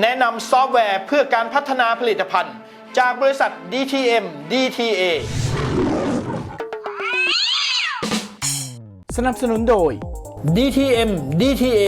แนะนำซอฟต์แวร์เพื่อการพัฒนาผลิตภัณฑ์ จากบริษัท DTM DTA สนับสนุนโดย DTM DTA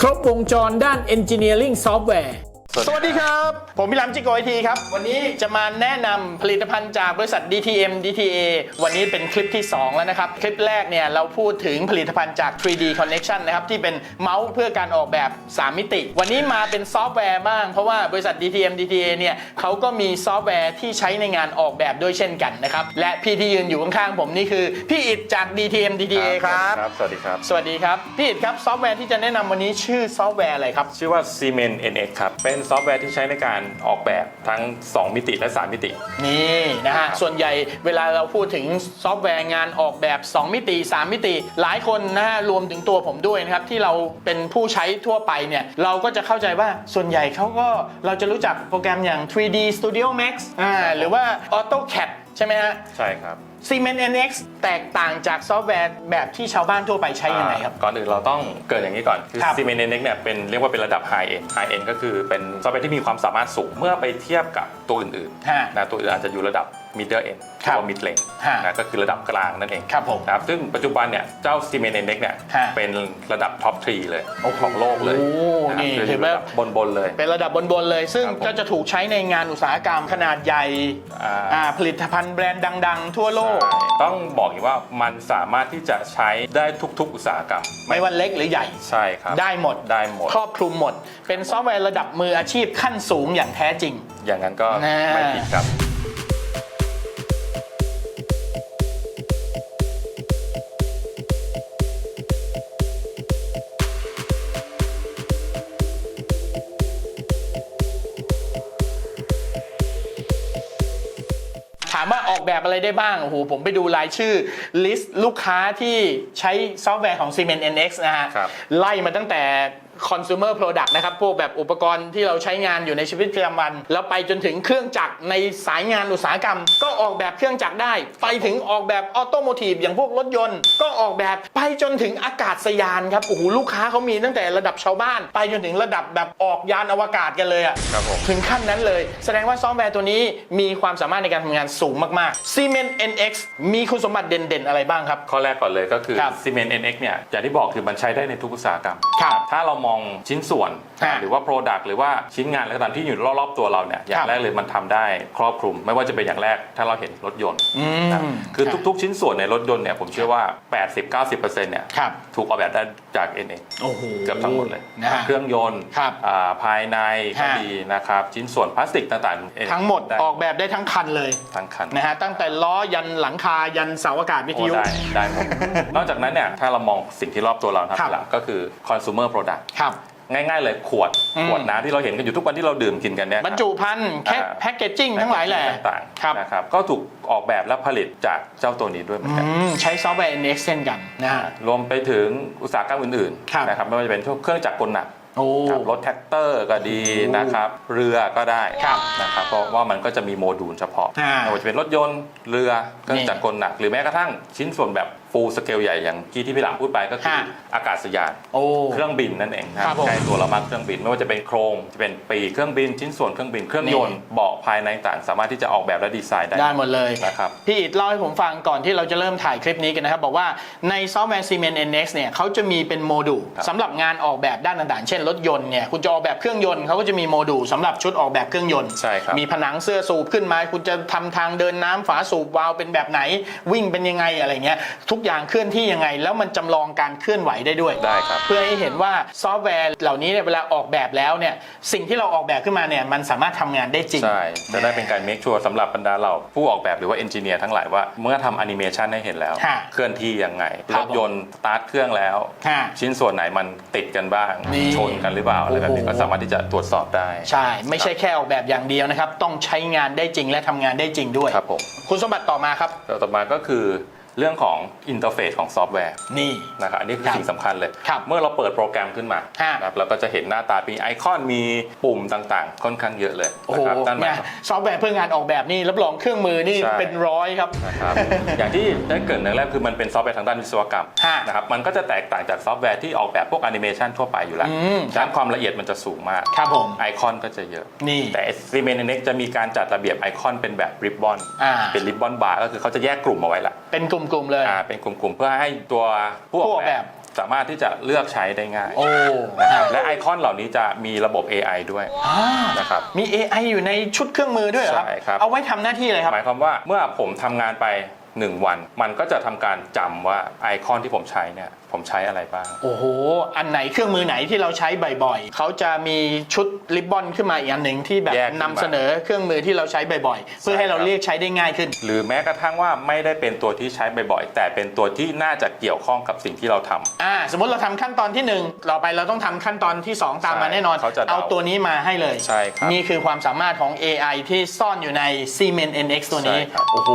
ครบวงจรด้าน Engineering Software สวัสดีครับ ผมพิรามจิโกไอทีครับ วันนี้จะมาแนะนำผลิตภัณฑ์จากบริษัท DTM DTA วันนี้เป็นคลิปที่ 2 แล้วนะครับ คลิปแรกเนี่ยเราพูดถึงผลิตภัณฑ์จาก 3D Connection นะครับ ที่เป็นเมาส์เพื่อการออกแบบ 3 มิติ วันนี้มาเป็นซอฟต์แวร์บ้าง เพราะว่าบริษัท DTM DTA เนี่ยเขาก็มีซอฟต์แวร์ที่ใช้ในงานออกแบบด้วยเช่นกันนะครับ และพี่ที่ยืนอยู่ข้างๆผมนี่คือพี่อิดจาก DTM DTA ครับครับสวัสดีครับ สวัสดีครับ พี่อิดครับซอฟต์แวร์ที่จะแนะนำวันนี้ชื่อซอฟต์แวร์อะไรครับ ชื่อว่า Siemens NX ครับ เป็นซอฟต์แวร์ที่ใช้ในการออกแบบทั้ง 2 มิติและ 3 มิติ นี่นะฮะครับส่วนใหญ่เวลาเราพูดถึงซอฟต์แวร์งานออกแบบ 2 มิติ 3 มิติ หลายคนนะฮะรวมถึงตัวผมด้วยนะครับ ที่เราเป็นผู้ใช้ทั่วไปเนี่ย เราก็จะเข้าใจว่าส่วนใหญ่เขาก็เราจะรู้จักโปรแกรมอย่าง 3D Studio Max อ่าหรือว่า AutoCAD ใช่ไหมฮะ ใช่ครับ Siemens NX แตกต่างจากซอฟต์แวร์แบบที่ชาวบ้านทั่วไปใช้ยังไงครับ อ่าก่อนอื่นเราต้องเกริดอย่างนี้ก่อน คือครับ Siemens NX เนี่ยเป็นเรียกว่าเป็นระดับ High End High End ก็คือเป็นซอฟต์แวร์ที่มีความสามารถสูง เมื่อไปเทียบกับตัวอื่นฮะๆนะตัวอื่นอาจจะอยู่ระดับ Middle End หครัรืบอว่า Mid Range ฮะ นะก็คือระดับกลางนั่นเองครับผม นะครับซึ่งปัจจุบันเนี่ยเจ้า Siemens NX เนี่ยฮะเป็นระดับ Top 3เลยของโลกเลย โอ้ะครับ นี่คือถือว่าระดับบนๆเลย เป็นระดับบนๆเลย ซึ่งครับผมก็จะถูกใช้ในงานอุตสาหกรรมขนาดใหญ่อ่า อ่าผลิตภัณฑ์แบรนด์ดัง ๆ ทั่วโลกใช่ต้องบอกอย่างนี้ว่ามันสามารถที่จะใช้ได้ทุกๆ อุตสาหกรรมไม่ว่าเล็กหรือใหญ่ ใช่ครับ ได้หมด ได้หมด ครอบคลุมหมด เป็นซอฟต์แวร์ระดับมืออาชีพขั้นสูงอย่างแท้จริง อย่างนั้นก็แน่ไม่ผิดครับ กแบบอะไรได้บ้าง โอ้โห ผมไปดูรายชื่อลิสต์ลูกค้าที่ใช้ซอฟต์แวร์ของ Siemens NX นะฮะครับไล่มาตั้งแต่ consumer product นะครับ พวกแบบอุปกรณ์ที่เราใช้งานอยู่ในชีวิตประจำวัน แล้วไปจนถึงเครื่องจักรในสายงานอุตสาหกรรม ก็ออกแบบเครื่องจักรได้ ไปถึงออกแบบออโตโมทีฟอย่างพวกรถยนต์ ก็ออกแบบไปจนถึงอากาศยานครับโอ้โหลูกค้าเขามีตั้งแต่ระดับชาวบ้าน ไปจนถึงระดับแบบออกยานอวกาศกันเลยอะครับผมถึงขั้นนั้นเลย แสดงว่าซอฟต์แวร์ตัวนี้มีความสามารถในการทำงานสูงมากๆ Siemens NX มีคุณสมบัติเด่นๆ อะไรบ้างครับ ข้อแรกก่อนเลยก็คือครับ Siemens NX เนี่ยอย่างที่บอกคือมันใช้ได้ในทุกอุตสาหกรรม ครับ ถ้าเรามองชิ้นส่วน หรือว่า Product หรือว่าชิ้นงานอะไรก็ตามที่อยู่รอบๆตัวเราเนี่ยอย่าครังบแรกเลยมันทำได้ครอบคลุม ไม่ว่าจะเป็นอย่างแรกถ้าเราเห็นรถยนต์อืมนะคือครับทุกๆ ชิ้นส่วนในรถยนต์เนี่ยผมเชื่อว่า 80-90%เนี่ยครับ ถูกออกแบบได้จาก NX โอ้โหเกือบทั้งหมดเลยนะฮะ เครื่องยนต์ครับอ่าภายในก็ฮะ ดีนะครับ ชิ้นส่วนพลาสติกต่างๆ NX ทั้งหมดได้ออกแบบได้ทั้งคันเลยทั้งคันนะฮะตั้งแต่ล้อยันหลังคายันเสาอากาศวิทโอ้ยุ ได้ได้หมด นอกจากนั้นเนี่ยถ้าเรามองสิ่งที่รอบตัวเราครับครับ หลักก็คือ consumer product ครับ ง่ายๆเลยขวดอืม ขวดน้ำที่เราเห็นกันอยู่ทุกวันที่เราดื่มกินกันเนี่ย บรรจุภัณฑ์แค่อ่า แพ็กเกจจิ้งทั้งหลายแหละต่างๆครับนะครับก็ถูกออกแบบและผลิตจากเจ้าตัวนี้ด้วยเหมือนกัน อืมใช้ซอฟต์แวร์ NX เช่นกันนะฮะ รวมไปถึงอุตสาหกรรมอื่นครับ ๆนะครับไม่ว่าจะเป็นพวกเครื่องจักรกลหนักโอ้ ครับรถแท็กเตอร์ก็ดีนะครับ เรือก็ได้ครับนะครับเพราะว่ามันก็จะมีโมดูลเฉพาะอ่าไม่ว่าจะเป็นรถยนต์เรือเครื่องจักรกลหนัก หรือแม้กระทั่งชิ้นส่วนแบบ ฟูลสเกลใหญ่อย่างที่ที่พี่หลังพูดไปก็คือฮะ อากาศยาน โอ้ เครื่องบินนั่นเองนะครับผมใกล้ตัวเรามากเครื่องบินไม่ว่าจะเป็นโครงจะเป็นปีกเครื่องบินชิ้นส่วนเครื่องบินเครื่องยนต์เบาะภายในต่างสามารถที่จะออกแบบและดีไซน์ได้ได้หมดเลย นะครับ พี่อิดเล่าให้ผมฟังก่อนที่เราจะเริ่มถ่ายคลิปนี้กันนะครับ บอกว่าในซอฟต์แวร์ Siemens NX เนี่ยเขาจะมีเป็นโมดูลครับ สำหรับงานออกแบบด้านต่างๆ เช่นรถยนต์เนี่ยคุณจะออกแบบเครื่องยนต์เขาก็จะมีโมดูลสำหรับชุดออกแบบเครื่องยนต์ ใช่ครับ มีผนังเสื้อสูบขึ้นมา คุณจะทำทางเดินน้ำฝาสูบวาล์วเป็นแบบไหน วิ่งเป็นยังไงอะไรเงี้ยทุกอย่างเคลื่อนที่ยังไง แล้วมันจำลองการเคลื่อนไหวได้ด้วยได้ครับ เพื่อให้เห็นว่าซอฟต์แวร์เหล่านี้เนี่ยเวลาออกแบบแล้วเนี่ยสิ่งที่เราออกแบบขึ้นมาเนี่ยมันสามารถทำงานได้จริงใช่จะได้เป็นการ make sure สำหรับบรรดาเราผู้ออกแบบหรือว่าเอนจิเนียร์ทั้งหลายว่าเมื่อทำแอนิเมชันให้เห็นแล้วฮะเคลื่อนที่ยังไงครัรบถยนต์สตาร์ทเครื่องแล้วฮะชิ้นส่วนไหนมันติดกันบ้างนี่ชนกันหรือเปล่าอะไรแบบนี้โอ้โหก็สามารถที่จะตรวจสอบได้ ใช่ ไม่ใช่แค่ออกแบบอย่างเดียวนะครับ ต้องใช้งานได้จริงและทำงานได้จริงด้วยครับผมคุณสมบัติต่อมาครับแล้วต่อมาก็คือ เรื่องของอินเทอร์เฟซของซอฟต์แวร์นี่ นะครับอันนี้คือครับสิ่งสำคัญเลย ครับเมื่อเราเปิดโปรแกรมขึ้นมาฮะ นะครับเราก็จะเห็นหน้าตามีไอคอนมีปุ่มต่างๆ ค่อนข้างเยอะเลยโอ้นะโหครับนั่นหมาย เนี่ยซอฟต์แวร์เพื่องานออกแบบนี่รับรองเครื่องมือนี่ใช่ เป็นร้อยครับ นะครับอย่างที่ได้เกริดในแรกคือมันเป็นซอฟต์แวร์ทางด้านวิศวกรรมฮะนะครับมันก็จะแตกต่างจากซอฟต์แวร์ที่ออกแบบพวกแอนิเมชันทั่วไปอยู่แล้วอืมด้านความละเอียดมันจะสูงมาก ครับผม ไอคอนก็จะเยอะ นี่ แต่ c m n n x จะมีการจัดระเบียบไอคอนเป็นแบบริบบอนอ่า เป็นริบบอนบาร์ก็คือเขาจะแยกกลุ่มเอาไว้ละเป็นกลุ่มๆเลย อ่าเป็นกลุ่มๆเพื่อให้ตัวผู้อผู้อออกกแบแบบ บสามารถที่จะเลือกใช้ได้ง่ายโอ้นะครับและไอคอนเหล่านี้จะมีระบบ AI ด้วยอ่านะครับ มี AI อยู่ในชุดเครื่องมือด้วยเหรอครับ ใช่ครับ เอาไว้ทำหน้าที่อะไรครับ หมายความว่าเมื่อผมทำงานไป 1 วัน มันก็จะทำการจำว่าไอคอนที่ผมใช้เนี่ยผมใช้อะไรบ้าง โอ้โห อันไหนเครื่องมือไหนที่เราใช้บ่อยๆ เขาจะมีชุดริบบอนขึ้นมาอีกอันหนึ่งที่แบบแยกขึ้นนำมา เสนอเครื่องมือที่เราใช้บ่อยๆ เพื่อให้เราครับเรียกใช้ได้ง่ายขึ้น หรือแม้กระทั่งว่าไม่ได้เป็นตัวที่ใช้บ่อยๆ แต่เป็นตัวที่น่าจะเกี่ยวข้องกับสิ่งที่เราทำ อ่า สมมติเราทำขั้นตอนที่1ต่อไปเราต้องทำขั้นตอนที่ 2 ตามมาใช่แน่นอน เขาจะเดาเอาตัวนี้มาให้เลย ใช่ครับนี่คือความสามารถของ AI ที่ซ่อนอยู่ใน Siemens NX ตัวนี้ ใช่ครับ โอ้โห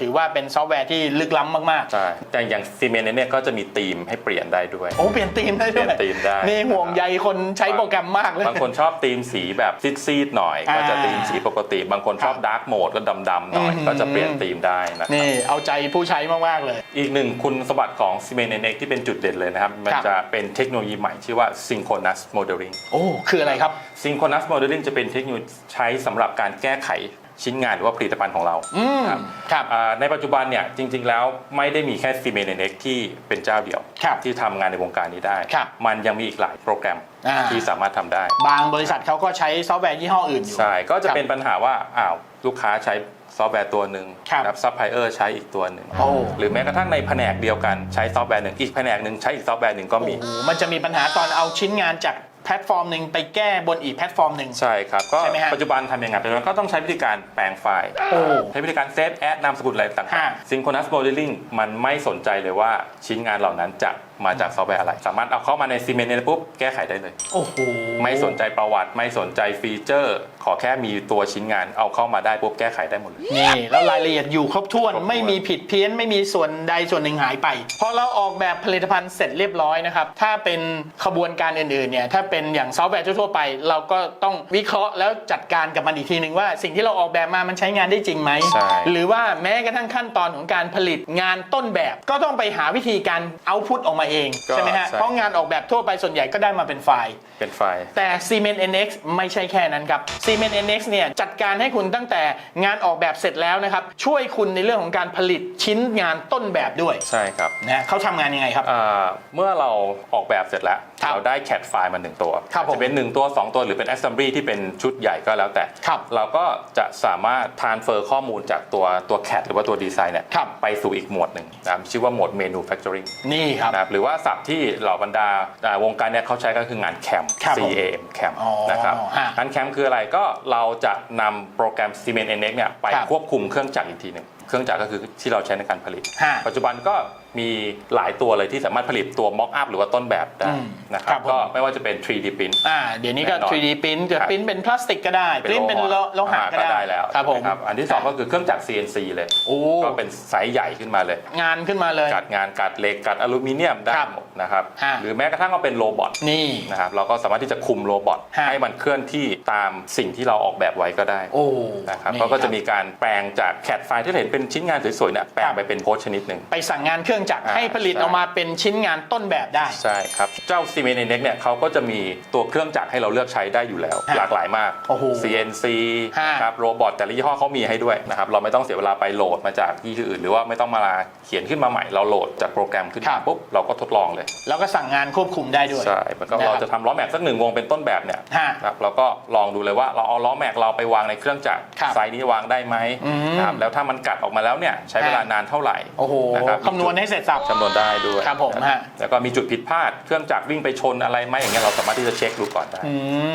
ถือว่าเป็นซอฟต์แวร์ที่ลึกล้ำมากใช่แต่อย่างซีเมนเนี่ยก็จะมีธีมให้เปลี่ยนได้ด้วยๆโอ้เปลี่ยนธีมได้ด้วยเปลี่ยนธีมได้ นี่ห่วงใยคนใช้โปรแกรมมากเลย บางคนชอบธีมสีแบบซีดๆหน่อย ก็จะอ่าธีมสีปกติ บางคนชอบดาร์กโหมดก็ดำๆหน่อยอืมก็จะเปลี่ยนธีมได้นะครับนี่เอาใจผู้ใช้มากๆเลย อีกหนึ่งคุณสมบัติของ c m e n n x ที่เป็นจุดเด่นเลยนะครับ มันครับจะเป็นเทคโนโลยีใหม่ชื่อว่า Synchronous Modeling โอ้คืออะไรครับ Synchronous Modeling จะเป็นเทคโนโลยีใช้สำหรับการแก้ไข ชิ้นงานหรือว่าผลิตภัณฑ์ของเราอืมครับครับอ่าในปัจจุบันเนี่ยจริง ๆ แล้วไม่ได้มีแค่ c m e n n x ที่เป็นเจ้าเดียว ครับที่ทำงานในวงการนี้ได้ ครับมันยังมีอีกหลายโปรแกรมอ่า ที่สามารถทำได้ บางบริษัทเขาก็ใช้ซอฟต์แวร์ยี่ห้ออื่นอยู่ ใช่ ก็จะครับเป็นปัญหาว่า อ้าว ลูกค้าใช้ซอฟต์แวร์ตัวหนึ่งครับซัพพลายเออร์ใช้อีกตัวหนึ่ง โอ้ หรือแม้กระทั่งในแผนกเดียวกันใช้ซอฟต์แวร์หนึ่ง อีกแผนกหนึ่งใช้อีกซอฟต์แวร์หนึ่งก็มี โอ้โหมันจะมีปัญหาตอนเอาชิ้นงานจาก แพลตฟอร์มหนึ่งไปแก้บนอีกแพลตฟอร์มหนึ่ง ใช่ครับ ก็ใช่ไหมฮะปัจจุบันทำยังไงปัจจุบันก็ต้องใช้วิธีการแปลงไฟล์ โอ้ใช้วิธีการเซฟแอดนามสกุลอะไรต่างฮะ ๆ Synchronous Modeling มันไม่สนใจเลยว่าชิ้นงานเหล่านั้นจะมาจากซอฟต์แวร์อะไร สามารถเอาเข้ามาใน Siemens เนี่ยปุ๊บแก้ไขได้เลย โอ้โหไม่สนใจประวัติไม่สนใจฟีเจอร์ ขอแค่มีตัวชิ้นงานเอาเข้ามาได้ปุ๊บแก้ไขได้หมดเลย นี่แล้วรายละเอียดอยู่ครบถ้วน ครบถ้วน ไม่มีผิดเพี้ยนไม่มีส่วนใดส่วนหนึ่งหายไปพอเราออกแบบผลิตภัณฑ์เสร็จเรียบร้อยนะครับถ้าเป็นขบวนการอื่นๆเนี่ยถ้าเป็นอย่างซอฟต์แวร์ทั่วๆไป เราก็ต้องวิเคราะห์แล้วจัดการกับมันอีกทีหนึ่งว่า สิ่งที่เราออกแบบมามันใช้งานได้จริงไหม ใช่ หรือว่าแม้กระทั่งขั้นตอนของการผลิตงานต้นแบบ ก็ต้องไปหาวิธีการเอาพุตออกมาเอง ก็ใช่ไหมฮะ ใช่ เพราะงานออกแบบทั่วไปส่วนใหญ่ก็ได้มาเป็นไฟล์ เป็นไฟล์ แต่ Siemens NX ไม่ใช่แค่นั้นครับ Siemens NX เนี่ยจัดการให้คุณตั้งแต่งานออกแบบเสร็จแล้วนะครับ ช่วยคุณในเรื่องของการผลิตชิ้นงานต้นแบบด้วยใช่ครับนะเขาทำงานยังไงครับ อ่าเมื่อเราออกแบบเสร็จแล้ว ครับเราได้แคดไฟล์มาหนึ่งตัวครับผมจะเป็น1ตัว2ตัวหรือเป็น assembly ที่เป็นชุดใหญ่ก็แล้วแต่ ครับเราก็จะสามารถ transfer ข้อมูลจากตัวตัว CAD หรือว่าตัวดีไซน์เนี่ยครับ ไปสู่อีกหมวดหนึ่งนะครับชื่อว่าหมวด manufacturing นี่ครับ นะครับหรือว่าศัพท์ที่เหล่าบรรดาอ่าวงการเนี่ยเขาใช้ก็คืองาน CAM ครับผม CAM CAM อ๋อนะครับฮะงาน CAM คืออะไรก็เราจะนำโปรแกรม Siemens NX เนี่ยไปครับ ควบคุมเครื่องจักรอีกทีหนึ่ง เครื่องจักรก็คือที่เราใช้ในการผลิต ฮะ ปัจจุบันก็มีหลายตัวเลยที่สามารถผลิตตัว mock up หรือว่าต้นแบบได้อืมนะคครัรับบผม ก็ไม่ว่าจะเป็น 3D print อ่าเดี๋ยวนี้ก็ แน่นอน 3D พิมพ์จะ ครับพิมพ์เป็นพลาสติกก็ได้พิมพ์เป็นโลโลหะอ่าก็ได้แล้วครับผมนะอันที่สองก็คือเครื่องจักร CNC เลย โอ้ก็เป็นไซส์ใหญ่ขึ้นมาเลย งานขึ้นมาเลย กัดงานกัดเหล็กกัดอลูมิเนียมได้ครับหมด นะครับฮะหรือแม้กระทั่งก็เป็นโรบอทนี่นะครับเราก็สามารถที่จะคุมโรบอทฮะ ให้มันเคลื่อนที่ตามสิ่งที่เราออกแบบไว้ก็ได้โอ้นะครับนี่ เขาก็จะมีการแปลงจากแคดไฟล์ที่เราเห็นเป็นชิ้นงานสวยๆเนี่ยแปลงไปเป็นโพสต์ชนิดหนึ่ง ไปสั่งงานเครื่องจักรอ่าให้ผลิตใช่ ออกมาเป็นชิ้นงานต้นแบบได้ ใช่ครับ เจ้า c m e n n x เนี่ยเขาก็จะมีตัวเครื่องจักรให้เราเลือกใช้ได้อยู่แล้ว ฮะหลากหลายมาก โอ้โห CNC ฮะนะครับโรบอทแต่ละยี่ห้อเขามีให้ด้วยนะครับเราไม่ต้องเสียเวลาไปโหลดมาจากยี่ห้ออื่น หรือว่าไม่ต้องมาเขียนขึ้นมาใหม่เราโหลดจากโปรแกรมขึ้นครัมาบ ปุ๊บเราก็ทดลองเลยแล้วก็สั่งงานควบคุมได้ด้วยใช่มันก็นะครับเราจะทำล้อแม็กสักหนึ่งวงเป็นต้นแบบเนี่ยฮะ นะครับเราก็ลองดูเลยว่าเราเอาล้อแม็กเราไปวางในเครื่องจักรครับไซส์นี้วางได้ไหมอืมนะครับแล้วถ้ามันกัดออกมาแล้วเนี่ยใช้เวลานานเท่าไหร่โอ้โหนะครับคำนวณให้เสร็จสับ คำนวณได้ด้วยครับผมฮะ แล้วก็มีจุดผิดพลาดเครื่องจักรวิ่งไปชนอะไรไหมอย่างเงี้ยเราสามารถที่จะเช็คดูก่อนได้ อื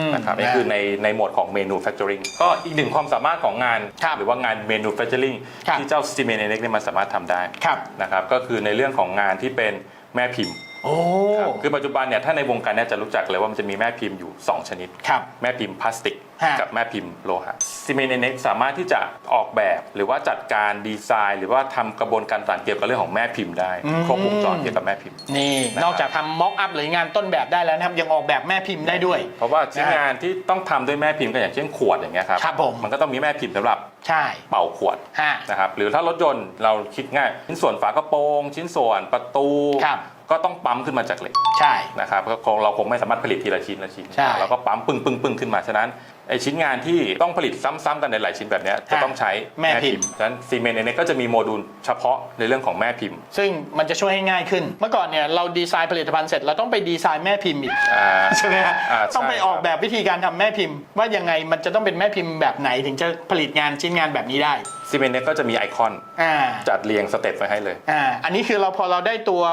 ม นะครับนี่คือในในโหมดของ manufacturing ก็อีกหนึ่งความสามารถของงาน ครับหรือว่างาน manufacturing ครับ ที่เจ้า Siemens NX เนี่ยมันสามารถทำได้ครับ นะครับก็คือในเรื่องของงานที่เป็นแม่พิมพ์ โอ้ครับคือปัจจุบันเนี่ยถ้าในวงการเนี่ยจะรู้จักเลยว่ามันจะมีแม่พิมพ์อยู่ 2 ชนิด ครับ แม่พิมพ์พลาสติก ฮะ กับแม่พิมพ์โลหะซีเมนเน็กสามารถที่จะออกแบบหรือว่าจัดการดีไซน์ หรือว่าทำกระบวนการต่างๆเกี่ยวกับเรื่องของแม่พิมพ์ได้ครบวงจรเกี่ยวกับแม่พิมพ์ นี่นะครับ นอกจากทำม็อกอัพหรืองานต้นแบบได้แล้วนะครับ ยังออกแบบแม่พิมพ์ได้ด้วย เพราะว่าชิ้นงานที่ต้องทำด้วยแม่พิมพ์ก็อย่างเช่นขวดอย่างเงี้ยครับครับผม มันก็ต้องมีแม่พิมพ์สำหรับใช่เป่าขวด ฮะ นะครับหรือถ้ารถยนต์เราคิดง่าย ชิ้นส่วนฝากระโปรง ชิ้นส่วนประตู ครับ ก็ต้องปั๊มขึ้นมาจากเหล็กใช่ นะครับก็คงเราคงไม่สามารถผลิตทีละชิ้นละชิ้นใช่เราก็ปั๊มปึ้งปึ้งปึ้งขึ้นมาฉะนั้นไอชิ้นงานที่ต้องผลิตซ้ำๆกันในหลายชิ้นแบบเนี้ยจะต้องใช้แม่พิมพ์ ฉะนั้นซีเมนต์เนี่ยก็จะมีโมดูลเฉพาะในเรื่องของแม่พิมพ์ซึ่งมันจะช่วยให้ง่ายขึ้น เมื่อก่อนเนี่ยเราดีไซน์ผลิตภัณฑ์เสร็จเราต้องไปดีไซน์แม่พิมพ์อีกอ่า ใช่ไหมฮะอ่าต้องไปใช่ออกแบบวิธีการทำแม่พิมพ์ ว่ายังไงมันจะต้องเป็นแม่พิมพ์แบบไหนถึงจะผลิตงานชิ้นงานแบบนี้ได้ซีเมนต์เนี่ยก็จะมีไอคอนอ่า จัดเรียงสเต็ปไว้ให้เลย อ่า อันนี้คือเราพอเราได้ตัว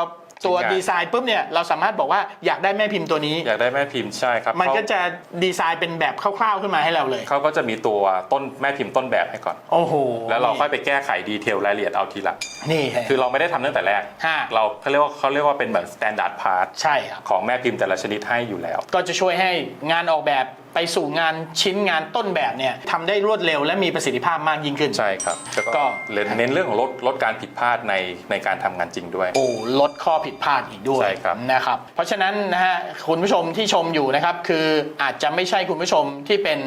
ตัวชิ้นงานดีไซน์ปุ๊บเนี่ยเราสามารถบอกว่าอยากได้แม่พิมพ์ตัวนี้ อยากได้แม่พิมพ์ใช่ครับมันก็เขาจะดีไซน์เป็นแบบคร่าวๆขึ้นมาให้เราเลย เขาก็จะมีตัวต้นแม่พิมพ์ต้นแบบให้ก่อน โอ้โห แล้วเราค่อยไปแก้ไขดีเทลรายละเอียดเอาทีหลังนี่ฮะคือเราไม่ได้ทำตั้งแต่แรกฮะเราเขาเรียกว่าเขาเรียกว่าเป็นแบบ standard part ใช่ครับของแม่พิมพ์แต่ละชนิดให้อยู่แล้ว ก็จะช่วยให้งานออกแบบ ไปสู่งานชิ้นงานต้นแบบเนี่ยทำได้รวดเร็วและมีประสิทธิภาพมากยิ่งขึ้น ใช่ครับแล้วก็ก็ เน้นเรื่องของลดลดการผิดพลาดในในการทำงานจริงด้วย โอ้ลดข้อผิดพลาดอีกด้วยใช่ครับ นะครับเพราะฉะนั้นนะฮะคุณผู้ชมที่ชมอยู่นะครับคืออาจจะไม่ใช่คุณผู้ชมที่เป็น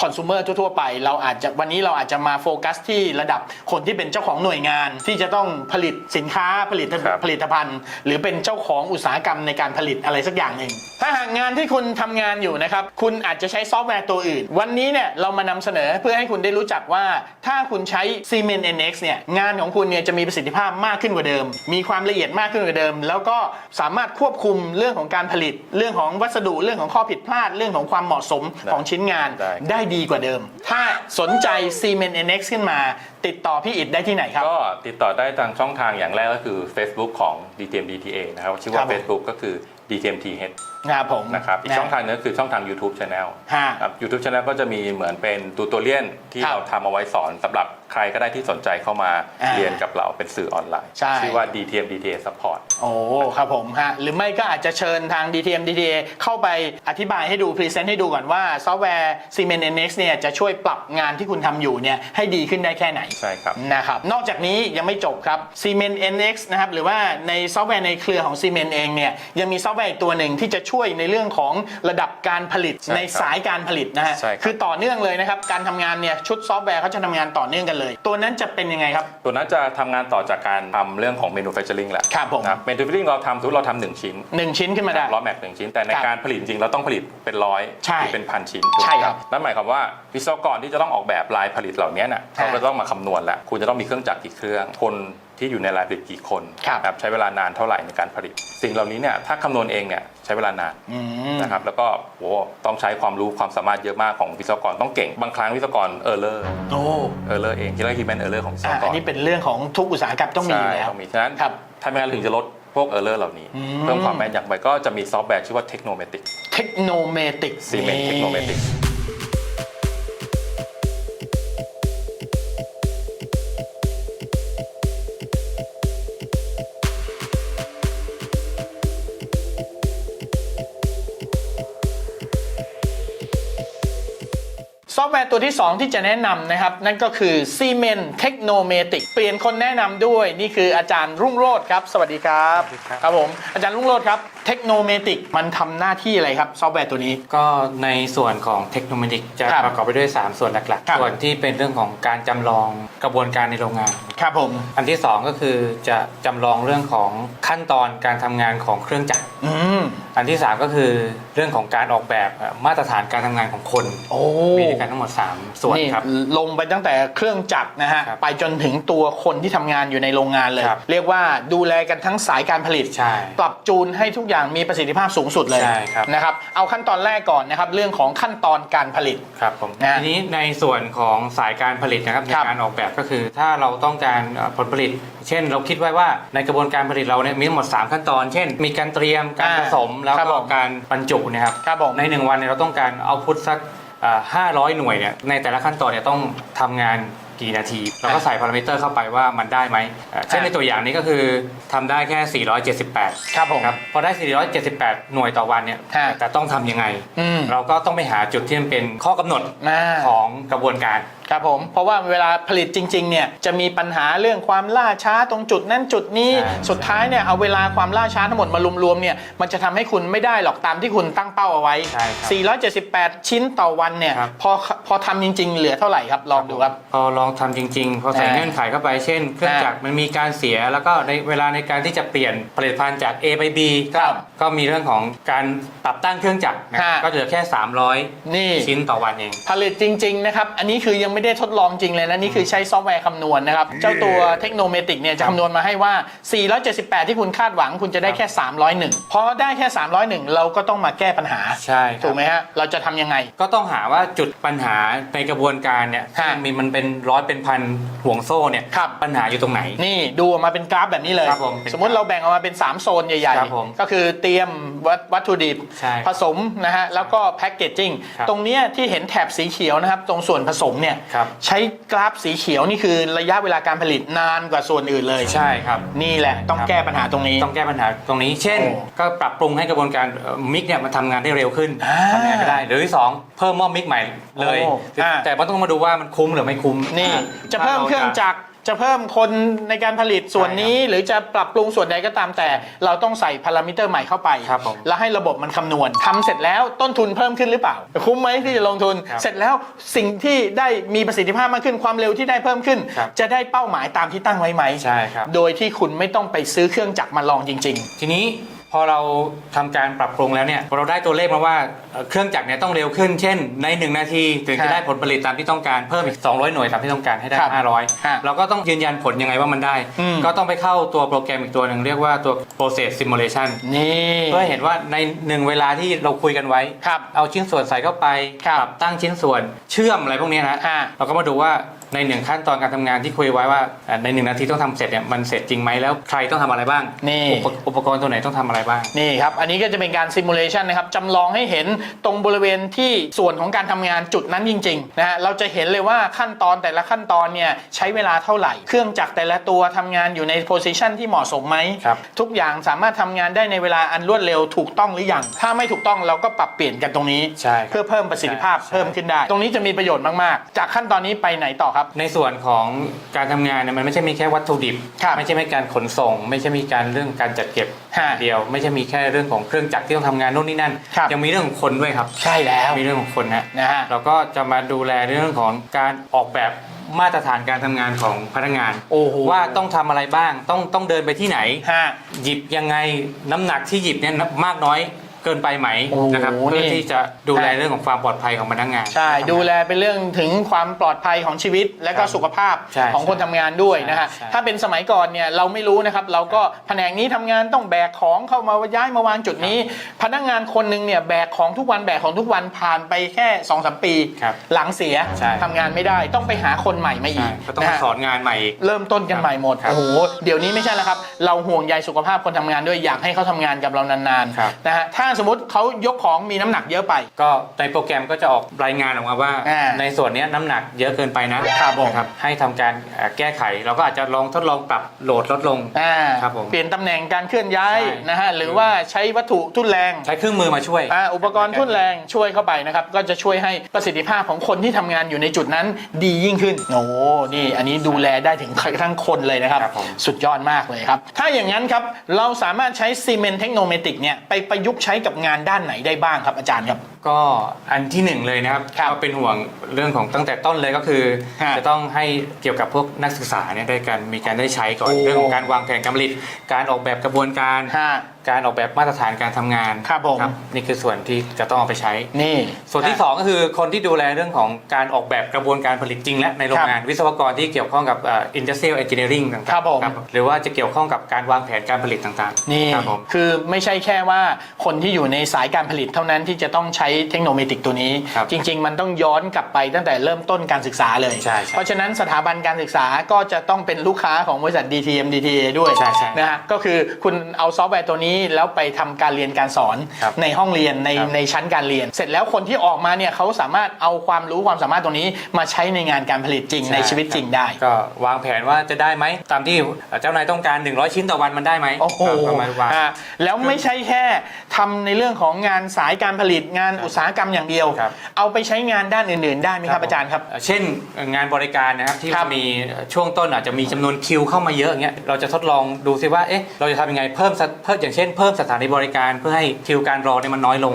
คอน sumer ทั่วๆไป เราอาจจะวันนี้เราอาจจะมาโฟกัสที่ระดับคนที่เป็นเจ้าของหน่วยงาน ที่จะต้องผลิตสินค้าผลิตครับ ผลิตภัณฑ์ หรือเป็นเจ้าของอุตสาหกรรมในการผลิตอะไรสักอย่างหนึ่งถ้าหากงานที่คุณทำงานอยู่นะครับคุณอาจจะใช้ซอฟต์แวร์ตัวอื่น วันนี้เนี่ยเรามานำเสนอเพื่อให้คุณได้รู้จักว่าถ้าคุณใช้ Siemens NX เนี่ยงานของคุณเนี่ยจะมีประสิทธิภาพมากขึ้นกว่าเดิม มีความละเอียดมากขึ้นกว่าเดิม แล้วก็สามารถควบคุมเรื่องของการผลิต เรื่องของวัสดุเรื่องของข้อผิดพลาดเรื่องของความเหมาะสมได้ของชิ้นงานได้ได้ดีกว่าเดิม ถ้าสนใจ Siemens NX ขึ้นมา ติดต่อพี่อิดได้ที่ไหนครับก็ติดต่อได้ทางช่องทางอย่างแรกก็คือ Facebook ของ DTM DTA นะครับชื่อครัว่าบผม Facebook ก็คือ DTMTH นะครับผมนะครับอีกช่องทางหนึงก็คือช่องทาง YouTube Channel ฮะครับ YouTube Channel ก็จะมีเหมือนเป็นตูตัวเลียนที่ครับเราทำเอาไว้สอนสำหรับ ใครก็ได้ที่สนใจเข้ามาอ่าเรียนกับเราเป็นสื่อออนไลน์ใช่ ชื่อว่า DTM DTA Support โอ้ ครับผมฮะ หรือไม่ก็อาจจะเชิญทาง DTM DTA เข้าไปอธิบายให้ดู พรีเซนต์ให้ดูก่อนว่าซอฟต์แวร์ Siemens NX เนี่ยจะช่วยปรับงานที่คุณทำอยู่เนี่ยให้ดีขึ้นได้แค่ไหน ใช่ครับ นะครับ นอกจากนี้ยังไม่จบครับ Siemens NX นะครับ หรือว่าในซอฟต์แวร์ในเครือของ Siemens เองเนี่ยยังมีซอฟต์แวร์อีกตัวหนึ่งที่จะช่วยในเรื่องของระดับการผลิตใช่ครับในสายการผลิตนะฮะ ใช่ครับ คือต่อเนื่องเลยนะครับ การทำงานเนี่ยชุดซอฟต์แวร์เขาจะทำงานต่อเนื่องกันเลยตัวนั้นจะเป็นยังไงครับ ตัวนั้นจะทำงานต่อจากการทำเรื่องของ manufacturing แหละครับผม นะ manufacturing เราทำทุกเราทำหนึ่งชิ้นหนึ่งชิ้นขึ้นมาได้ ล้อแม็กหนึ่งชิ้น แต่ในครับการผลิตจริงๆเราต้องผลิตเป็นร้อยใช่หรือเป็นพันชิ้นใช่ครับนั่นหมายความว่าวิศวกรที่จะต้องออกแบบลายผลิตเหล่านี้น่ะเขาก็ต้องมาคำนวณแล้วคุณจะต้องมีเครื่องจักรกี่เครื่องคน ที่อยู่ในลายผลิตกี่คนครับนะครับใช้เวลานานเท่าไหร่ในการผลิต สิ่งเหล่านี้เนี่ยถ้าคำนวณเองเนี่ยใช้เวลานานอืมนะครับแล้วก็โหต้องใช้ความรู้ความสามารถเยอะมากของวิศวกรต้องเก่งบางครั้งวิศวกรเออร์เลอร์โอ้เออร์เลอร์เองที่เรียกว่า human error ของวิศวอะกอัรนนี้เป็นเรื่องของทุกอุตสาหกรรมต้องมีอยู่ใช่แล้วต้องมีฉะนั้นครับทำยังไงถึงจะลดพวกเออร์เลอร์เหล่านี้อืมเพิ่มความแม่นยำไปก็จะมีซอฟต์แวร์ชื่อว่า Technomatic เทคโนเมติก Siemens Technomatic ซอฟต์แวร์ตั วที่ 2 ที่จะแนะนำนะครับ นั่นก็คือ Siemens Technomatic เปลี่ยนคนแนะนำด้วย นี่คืออาจารย์รุ่งโรจน์ครับ สวัสดีครับสวัสดีครับ ครับผมอาจารย์รุ่งโรจน์ครับ Technomatic มันทำหน้าที่อะไรครับซอฟต์แวร์ตัวนี้ ก็ในส่วนของเทคโนโลยีจะครับประกอบไปด้วย 3 ส่วนหลักครับ ๆ ส่วนที่เป็นเรื่องของการจำลองกระบวนการในโรงงาน ครับผมอันที่ 2 ก็คือจะจำลองเรื่องของขั้นตอนการทำงานของเครื่องจักร อืมอันที่ 3 ก็คือเรื่องของการออกแบบเอ่อมาตรฐานการทำงานของคน โอ้ มีด้วยกันทั้งหมด3 ส่วนครับ ลงไปตั้งแต่เครื่องจักรนะฮะครับไปจนถึงตัวคนที่ทำงานอยู่ในโรงงานเลยครับเรียกว่าดูแลกันทั้งสายการผลิตใช่ปรับจูนให้ทุกอย่างมีประสิทธิภาพสูงสุดเลยใช่ครับนะครับ เอาขั้นตอนแรกก่อนนะครับ เรื่องของขั้นตอนการผลิตครับผมนะทีนี้ในส่วนของสายการผลิตนะครับในครับการออกแบบก็คือ ถ้าเราต้องการเอ่อผลผลิต เช่น เราคิดไว้ว่าในกระบวนการผลิตเราเนี่ยมีทั้งหมด 3 ขั้นตอน เช่น มีการเตรียมการอ่าผสมแล้วครับก็ผมการบรรจุเนะครับครับผมในหนึ่งวันเนี่ยเราต้องการเอาพุทสัก ห้าร้อยหน่วยเนี่ยในแต่ละขั้นตอนเนี่ยต้องทำงานกี่นาทีเราก็ใส่พารามิเตอร์เข้าไปว่ามันได้ไหมเอ่อเช่นในตัวอย่างนี้ก็คือทำได้แค่ 478ครับผม ครับพอได้ 478 หน่วยต่อวันเนี่ยฮะแต่ต้องทำยังไง อืม เราก็ต้องไปหาจุดที่มันเป็นข้อกำหนดอ่าของกระบวนการ ครับผมเพราะว่าเวลาผลิตจริงๆเนี่ยจะมีปัญหาเรื่องความล่าช้าตรงจุดนั้นจุดนี้ ใช่ สุดท้ายเนี่ยเอาเวลาความล่าช้าทั้งหมดมารวมๆเนี่ยมันจะทำให้คุณไม่ได้หรอกตามที่คุณตั้งเป้าเอาไว้ ใช่ครับ478 ชิ้นต่อวันเนี่ยครับ พอพอทำจริง ๆ เหลือเท่าไหร่ครับลองดูครับ พอลองทำจริงๆ พอใส่อ่าเงื่อนไขเข้าไปเช่น เครื่องอ่าจักรมันมีการเสีย แล้วก็ในเวลาในการที่จะเปลี่ยนผลิตภัณฑ์จาก A ไป B ก็ครับก็มีเรื่องของการปรับตั้งเครื่องจักรนะฮะ ก็เหลือแค่ 300 นี่ ชิ้นต่อวันเอง ผลิตจริง ๆ นะครับ อันนี้คือยังไม่ได้ทดลองจริงเลยนะ นี่คือใช้ซอฟต์แวร์คำนวณนะครับ เจ้าตัวเทคโนเมติกเนี่ยจะคำนวณมาให้ว่า 478 ที่คุณคาดหวังคุณจะได้แค่ 301พอได้แค่ 301 เราก็ต้องมาแก้ปัญหาใช่คถูรักบไหมฮะเราจะทำยังไง ก็ต้องหาว่าจุดปัญหาในกระบวนการเนี่ยฮะที่มันมีมันเป็นร้อยเป็นพันห่วงโซ่เนี่ยครับปัญหาอยู่ตรงไหน นี่ดูออกมาเป็นกราฟแบบนี้เลยครับผมเป็นสมมติเราแบ่งออกมาเป็น 3 โซนใหญ่ครับผมๆก็คือเตรียมวัตวัตถุดิบใช่ผสมนะฮะแล้วก็แพ็กเกจจิ้งครับตรงเนี้ยที่เห็นแถบสีเขียวนะครับ ตรงส่วนผสมเนี่ยครับ ใช้กราฟสีเขียวนี่คือระยะเวลาการผลิตนานกว่าส่วนอื่นเลย ใช่ครับ นี่แหละต้องครับแก้ปัญหาตรงนี้ ต้องแก้ปัญหาตรงนี้ เช่นโอ้ก็ปรับปรุงให้กระบวนการมิกเนี่ยมันทำงานได้เร็วขึ้นอ่าทำงานก็ได้ หรือที่สองเพิ่มหม้อมิกใหม่เลยโอ้อ่าแต่มันต้องมาดูว่ามันคุ้มหรือไม่คุ้มนี่อ่าจะเพิ่มเครื่องจักร จะเพิ่มคนในการผลิตส่วนนี้ หรือจะปรับปรุงส่วนใดก็ตามแต่ เราต้องใส่พารามิเตอร์ใหม่เข้าไป ครับผมแล้วให้ระบบมันคำนวณทำเสร็จแล้วต้นทุนเพิ่มขึ้นหรือเปล่า คุ้มไหมที่จะลงทุน ครับเสร็จแล้วสิ่งที่ได้มีประสิทธิภาพมากขึ้นความเร็วที่ได้เพิ่มขึ้น ครับ จะได้เป้าหมายตามที่ตั้งไว้ไหม ใช่ครับ โดยที่คุณไม่ต้องไปซื้อเครื่องจักรมาลองจริงทีนี้ พอเราทำการปรับปรุงแล้วเนี่ยพอเราได้ตัวเลขมาว่าเอ่อเครื่องจักรเนี่ยต้องเร็วขึ้น เช่น ใน 1 นาทีถึงครัจะบได้ผลผลิตตามที่ต้องการเพิ่มอีก 200 หน่วยตามที่ต้องการให้ได้ครับฮะ500 เราก็ต้องยืนยันผลยังไงว่ามันได้อืมก็ต้องไปเข้าตัวโปรแกรมอีกตัวหนึ่งเรียกว่าตัว process simulation ๆนี่เพื่อให้เห็นว่าในหนึ่งเวลาที่เราคุยกันไว้ครับเอาชิ้นส่วนใส่เข้าไปครับปรับตั้งชิ้นส่วนเชื่อมอะไรพวกเนี้ยนะฮะเราก็มาดูว่า ในหนึ่งขั้นตอนการทำงานที่คุยไว้ว่าอ่าในหนึ่งนาทีต้องทำเสร็จเนี่ยมันเสร็จจริงไหมแล้วใครต้องทำอะไรบ้างนี่อุปอุปกรณ์ตัวไหนต้องทำอะไรบ้างนี่ครับอันนี้ก็จะเป็นการซิมูเลชันนะครับจำลองให้เห็นตรงบริเวณที่ส่วนของการทำงานจุดนั้นจริงๆนะฮะเราจะเห็นเลยว่าขั้นตอนแต่ละขั้นตอนเนี่ยใช้เวลาเท่าไหร่ เครื่องจักรแต่ละตัวทำงานอยู่ในโพซิชันที่เหมาะสมไหมครับทุกอย่างสามารถทำงานได้ในเวลาอันรวดเร็วถูกต้องหรือยังถ้าไม่ถูกต้องเราก็ปรับเปลี่ยนกันตรงนี้ใช่ครับเพื่อเพิ่มประสิทธิภาพใช่เพิ่มขึ้นได้ ตรงนี้จะมีประโยชน์มากๆ จากขั้นตอนนี้ไปไหนต่อครับในส่วนของการทำงานเนี่ยมันไม่ใช่มีแค่วัตถุดิบ ครับไม่ใช่มีการขนส่ง ไม่ใช่มีการเรื่องการจัดเก็บฮะเดียว ไม่ใช่มีแค่เรื่องของเครื่องจักรที่ต้องทำงานโน่นนี่นั่น ครับ ยังมีเรื่องของคนด้วยครับ ใช่แล้วมีเรื่องของคนนะ นะฮะ เราก็จะมาดูแลเรื่องของการออกแบบมาตรฐานการทำงานของพนักงาน โอ้โหว่าต้องทำอะไรบ้างต้องต้องเดินไปที่ไหน ฮะ หยิบยังไงน้ำหนักที่หยิบเนี่ยมากน้อย เกินไปไหมโอ้โหนะครับเพื่อนี่ ที่จะดูแลฮะเรื่องของความปลอดภัยของพนักงาน ใช่ดูแลเป็นเรื่องถึงความปลอดภัยของชีวิตและก็ครับสุขภาพใช่ของคนทำงานด้วยนะฮะใช่ถ้าเป็นสมัยก่อนเนี่ยเราไม่รู้นะครับ เราก็แผนกนี้ทำงานต้องแบกของเข้ามาย้ายมาวางจุดนี้ พนักงานคนหนึ่งเนี่ยแบกของทุกวันแบกของทุกวันผ่านไปแค่2อสปี ครับหลังเสียใช่ ทำงานไม่ได้ต้องไปหาคนใหม่มาอีใช่กก็ต้องนะมาฮะ สอนงานใหม่อีก เริ่มต้นกันใหม่หมด ครับโอ้โห เดี๋ยวนี้ไม่ใช่แล้วครับ เราห่วงใยสุขภาพคนทำงานด้วย อยากให้เขาทำงานกับเรานานครับ ๆ นะฮะ ถ้าสมมติเขายกของมีน้ำหนักเยอะไป ก็ในโปรแกรมก็จะออกรายงานออกมาว่า อ่าในส่วนเนี้ยน้ำหนักเยอะเกินไปนะครับผม นะครับให้ทำการเอ่อแก้ไขเราก็อาจจะลองทดลองปรับโหลดลดลง อ่าครับผมเปลี่ยนตำแหน่งการเคลื่อนย้ายใช่ นะฮะหรือว่าใช้วัตถุทุ่นแรงใช้เครื่องมือมาช่วย อ่าอุปกรณ์ทุ่นแรงช่วยเข้าไปนะครับ ก็จะช่วยให้ประสิทธิภาพของคนที่ทำงานอยู่ในจุดนั้นดียิ่งขึ้นโอ้นี่อันนี้ดูแลได้ถึงทั้งคนเลยนะครับ ครับผม สุดยอดมากเลยครับ ถ้าอย่างนั้นครับ เราสามารถใช้ซีเมนเทคโนเมติกเนี่ยไปประยุกต์ใช้กับงานด้านไหนได้บ้างครับอาจารย์ครับ ก็อันที่หนึ่งเลยนะครับครับก็เป็นห่วงเรื่องของตั้งแต่ต้นเลยก็คือฮะจะต้องให้เกี่ยวกับพวกนักศึกษาเนี่ยได้การมีการได้ใช้ก่อนโอ้เรื่องของการวางแผนการผลิต การออกแบบกระบวนการฮะการออกแบบมาตรฐานการทำงานครับผมนี่คือส่วนที่จะต้องเอาไปใช้นี่ ส่วนที่สองก็คือคนที่ดูแลเรื่องของการออกแบบกระบวนการผลิตจริง และในโรงงานวิศวกรที่เกี่ยวข้องกับเอ่อ industrial engineering ต่างๆครับผมหรือว่าจะเกี่ยวข้องกับการวางแผนการผลิตต่างๆนี่ครับผมคือไม่ใช่แค่ว่าคนที่อยู่ในสายการผลิตเท่านั้นที่จะต้องใช้เทคโนโลยีตัวนี้ ครับจริง ๆ มันต้องย้อนกลับไปตั้งแต่เริ่มต้นการศึกษาเลย ใช่ใช่เพราะฉะนั้นสถาบันการศึกษาก็จะต้องเป็นลูกค้าของบริษัท DTM DTA ด้วยใช่ใช่นะฮะก็คือคุณเอาซอฟต์แวร์ตัวนี้แล้วไปทำการเรียนการสอนครับในห้องเรียนในครับ ในชั้นการเรียน เสร็จแล้วคนที่ออกมาเนี่ยเขาสามารถเอาความรู้ความสามารถตรงนี้มาใช้ในงานการผลิตจริงในชีวิตจริงได้ ก็วางแผนว่าจะได้ไหมตามที่เจ้านายต้องการ 100 ชิ้นต่อวันมันได้ไหมโอ้โหก็ประมาณวางฮะแล้วไม่ใช่แค่ทำในเรื่องของงานสายการผลิตงานอุตสาหกรรมอย่างเดียว ครับ เอาไปใช้งานด้านอื่นๆ ได้ไหมครับอาจารย์ครับ เช่นงานบริการนะครับที่ครับมีช่วงต้นอาจจะมีจำนวนคิวเข้ามาเยอะอย่างเงี้ยเราจะทดลองดูซิว่าเอ๊ะเราจะทำยังไงเพิ่มสเพิ่มอย่างเช่นเพิ่มสถานีบริการเพื่อให้คิวการรอเนี่ยมันน้อยลง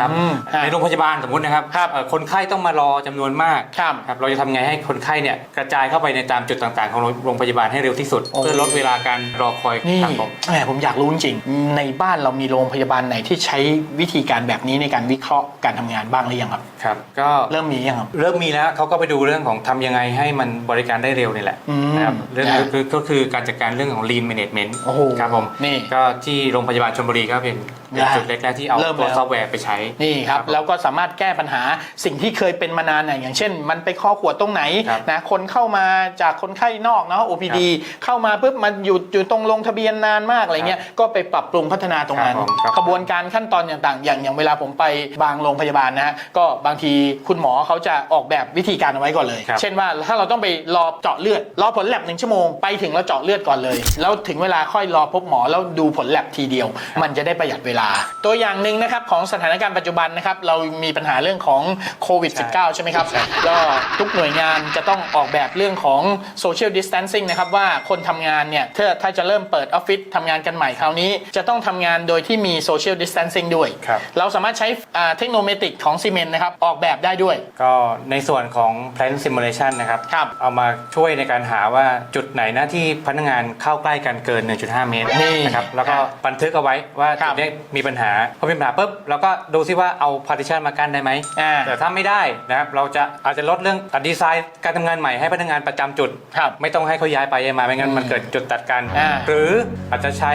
ครับฮะในโรงพยาบาลสมมตินะครับครับเอ่อคนไข้ต้องมารอจำนวนมากครับ ครับเราจะทำไงให้คนไข้เนี่ยกระจายเข้าไปในตามจุดต่างๆ ของโรงโรงพยาบาลให้เร็วที่สุดโอ้เพื่อลดเวลาการรอคอยนี่ครับผม แหมผมอยากรู้จริงๆในบ้านเรามีโรงพยาบาลไหนที่ใช้วิธีการแบบนี้ในการวิเคราะห์การทำงานบ้างหรือยังครับครับก็เริ่มมียังครับ เริ่มมีแล้วเขาก็ไปดูเรื่องของทำยังไงให้มันบริการได้เร็วนี่แหละอืมนะครับเรื่องนะก็คือก็คือการจัดการเรื่องของ lean management โอ้โหครับผมนี่ก็ที่โรงพยาบาลชลบุรีก็เป็นเป็นนะจุดแรกๆที่เอาเริ่มตัวแล้วซอฟต์แวร์ไปใช้นี่ครับผมแล้วก็สามารถแก้ปัญหาสิ่งที่เคยเป็นมานานน่ะอย่างเช่น มันไปข้อขวดตรงไหนครับนะคนเข้ามาจากคนไข้นอกเนาะ OPD เข้ามาปุ๊บมันหยุดอยู่ตรงลงทะเบียนนานมากอะไรเงี้ยก็ไปปรับปรุงพัฒนาตรงนั้นครับผมครับกระบวนการขั้นตอนต่างๆอย่างอย่างเวลาผมไปบางโรงพยาบาลนะฮะก็บางทีคุณหมอเขาจะออกแบบวิธีการเอาไว้ก่อนเลย ครับ เช่นว่าถ้าเราต้องไปรอเจาะเลือด รอผลแลบหนึ่งชั่วโมงไปถึงแล้วเจาะเลือดก่อนเลย แล้วถึงเวลาค่อยรอพบหมอแล้วดูผลแลบทีเดียว มันจะได้ประหยัดเวลา ตัวอย่างหนึ่งนะครับของสถานการณ์ปัจจุบันนะครับเรามีปัญหาเรื่องของโควิด -19 ใช่ไหมครับก็ทุกหน่วยงานจะต้องออกแบบเรื่องของ social distancing นะครับว่าคนทำงานเนี่ยถ้าถ้าจะเริ่มเปิดออฟฟิศทำงานกันใหม่คราวนี้ จะต้องทำงานโดยที่มี social distancing ด้วย ครับ เราสามารถใช้อ่าเททคโนเมติกของซีเมนต์นะครับ ออกแบบได้ด้วย ก็ในส่วนของ plan simulation นะครับ ครับเอามาช่วยในการหาว่าจุดไหนหนะที่พนักงานเข้าใกล้กันเกิน 1.5 เมตรนี่นะครับแล้วก็บันทึกเอาไว้ว่าครัจุบดเนี้ยมีปัญหาพอมีปัญหาปุ๊บเราก็ดูซิว่าเอา partition มากั้นได้ไหมอ่า แต่ถ้าไม่ได้นะครับเราจะอาจจะลดเรื่องการดีไซน์การทำงานใหม่ให้พนักงานประจำจุด ครับ ไม่ต้องให้เขาย้ายไปย้ายมาไม่งั้นมันเกิดจุดตัดกัน อ่า หรืออาจจะใช้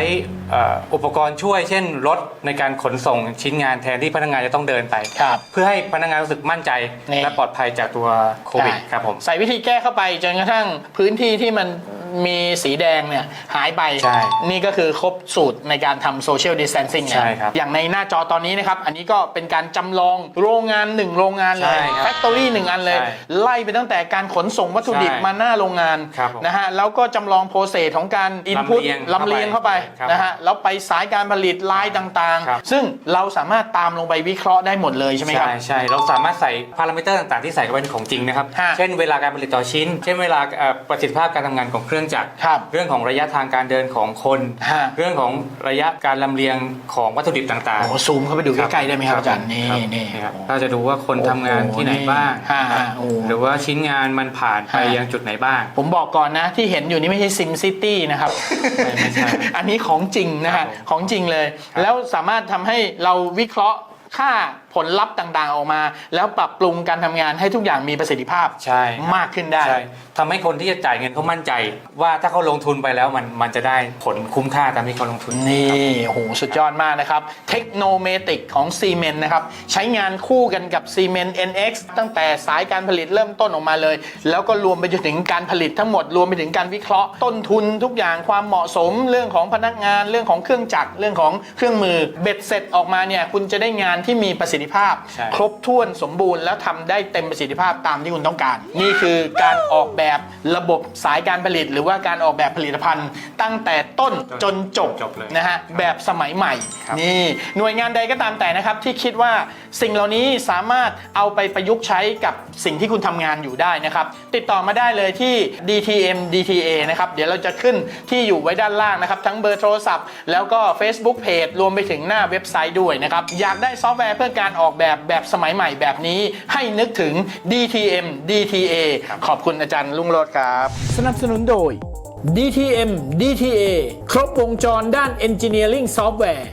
เอ่ออุปกรณ์ช่วยเช่นรถในการขนส่งชิ้นงานแทนที่พนักงานจะต้องเดินไป ครับ เพื่อให้พนักงานรู้สึกมั่นใจ นี่ และปลอดภัยจากตัวโควิดใช่ครับผม ใส่วิธีแก้เข้าไปจนกระทั่งพื้นที่ที่มัน มีสีแดงเนี่ยหายไป ใช่นี่ก็คือครบสูตรในการทำโซเชียลดิส a ทนซิ่งใช่ครับอย่างในหน้าจอตอนนี้นะครับ อันนี้ก็เป็นการจำลองโรงงานหนึ่งโรงงานเลยใช่ครับแฟคทอรี่หนึ่งอันเลย ใช่ไล่ไปตั้งแต่การขนส่งวัตถุดิบใช่มาหน้าโรงงานครับผมนะฮะแล้วก็จำลองโปรเซสของการอินพุตลำลำเลีเลียยงงเข้าไปครับนะฮะแล้วไปสายการผลิตลายต่างครับ ๆ ซึ่งเราสามารถตามลงไปวิเคราะห์ได้หมดเลยใช่ไหมครับ ใช่ใช่เราสามารถใส่พารามิเตอร์ต่างๆที่ใส่เข้าไปในของจริงนะครับ ฮะเช่นเวลาการผลิตต่อชิ้น เช่นเวลาเอ่อประสิทธิภาพการทำงานของเครื่องจักรครับเรื่องของระยะทางการเดินของคน ฮะ เรื่องของระยะการลำเลียงของวัตถุดิบต่างโอ้ซูมเข้าไปดูๆใกล้ๆได้ไหมครับอาจารย์นี่คบนี่ครับเราจะดูว่าคนทำงานที่ไหนบ้างฮะฮะโอ้หรือว่าชิ้นงานมันผ่านไปฮะ ยังจุดไหนบ้าง ผมบอกก่อนนะ ที่เห็นอยู่นี่ไม่ใช่ซิมซิตี้นะครับ ไม่ไม่ใช่อันนี้ของจริงนะครัฮะบผมของจริงเลยแล้วสามารถทำให้เราวิเคราะห์ค่าผลลัพธ์ต่างๆออกมา แล้วปรับปรุงการทำงานให้ทุกอย่างมีประสิทธิภาพใช่ครับมากขึ้นได้ใช่ทำให้คนที่จะจ่ายเงินเขามั่นใจ ว่าถ้าเขาลงทุนไปแล้วมันมันจะได้ผลคุ้มค่าตามที่เขาลงทุนนี่โอ้โหสุดยอดมากนะครับ เทคโนเมติกของซีเมนนะครับ ใช้งานคู่กันกับซีเมน NX ตั้งแต่สายการผลิตเริ่มต้นออกมาเลย แล้วก็รวมไปจนถึงการผลิตทั้งหมดรวมไปถึงการวิเคราะห์ต้นทุนทุกอย่างความเหมาะสมเรื่องของพนักงานเรื่องของเครื่องจักรเรื่องของเครื่องมือเบ็ดเสร็จออกมาเนี่ยคุณจะได้งานที่มีประสิทธิภาพ ใช่ ครบถ้วนสมบูรณ์แล้วทำได้เต็มประสิทธิภาพตามที่คุณต้องการ นี่คือการออกแบบระบบสายการผลิต หรือว่าการออกแบบผลิตภัณฑ์ ตั้งแต่ต้นจนจบจบเลยนะฮะแบบสมัยใหม่ ครับ นี่หน่วยงานใดก็ตามแต่นะครับที่คิดว่าสิ่งเหล่านี้สามารถเอาไปประยุกต์ใช้กับสิ่งที่คุณทำงานอยู่ได้นะครับ ติดต่อมาได้เลยที่ DTM DTA นะครับเดี๋ยวเราจะขึ้นที่อยู่ไว้ด้านล่างนะครับ ทั้งเบอร์โทรศัพท์ แล้วก็ Facebook Page รวมไปถึงหน้าเว็บไซต์ด้วยนะครับ อยากได้ซอฟต์แวร์เพื่อการออกแบบแบบสมัยใหม่แบบนี้ ให้นึกถึง DTM DTA ขอบคุณอาจารย์ลุงโรดครับ สนับสนุนโดย DTM DTA ครบวงจรด้าน Engineering Software